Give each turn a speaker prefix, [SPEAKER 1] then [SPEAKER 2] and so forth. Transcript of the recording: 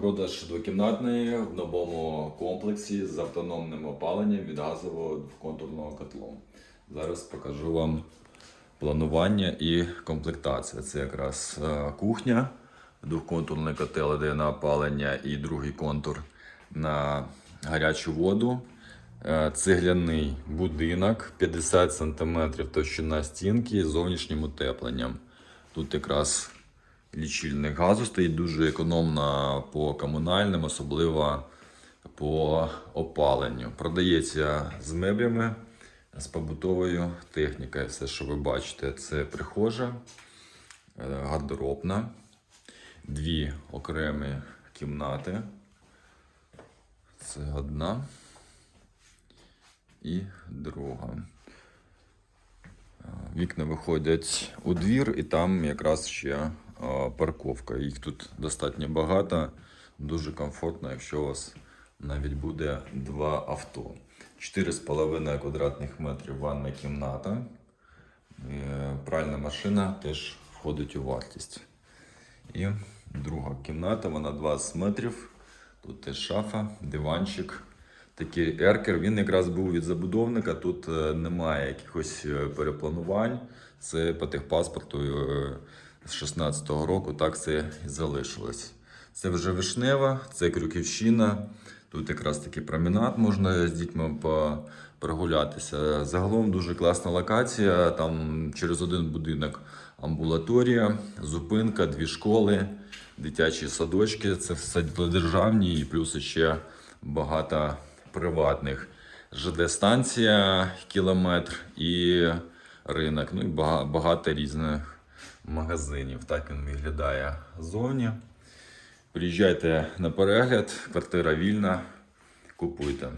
[SPEAKER 1] Продаж двокімнатної в новому комплексі з автономним опаленням від газового двоконтурного котлу. Зараз покажу вам планування і комплектація. Це якраз е, кухня, двоконтурний котел іде на опалення і другий контур на гарячу воду. Е, Цегляний будинок 50 см товщина стінки з зовнішнім утепленням. Тут якраз лічильник газу стоїть дуже економно по комунальним, особливо по опаленню. Продається з меблями, з побутовою технікою. Все, що ви бачите, це прихожа, е, гардеробна, дві окремі кімнати. Це одна і друга. Вікна виходять у двір, і там якраз ще е, парковка. Їх тут достатньо багато, дуже комфортно, якщо у вас навіть буде два авто. 4,5 квадратних метрів ванна кімната. Е, Пральна машина теж входить у вартість. І друга кімната, вона 20 метрів. Тут теж шафа, диванчик. Такий еркер, він якраз був від забудовника. Тут е, немає якихось е, перепланувань. Це по техпаспорту з 16-го року, так це і залишилось. Це вже вишнева, це Крюківщина. Тут якраз такий променад можна з дітьми прогулятися. Загалом дуже класна локація. Там через один будинок амбулаторія, зупинка, дві школи, дитячі садочки. Це все державні і плюс ще багато приватних. ЖД-станція кілометр і ринок. Ну і багато різних магазинів. Так він виглядає ззовні. Приїжджайте на перегляд, квартира вільна, купуйте.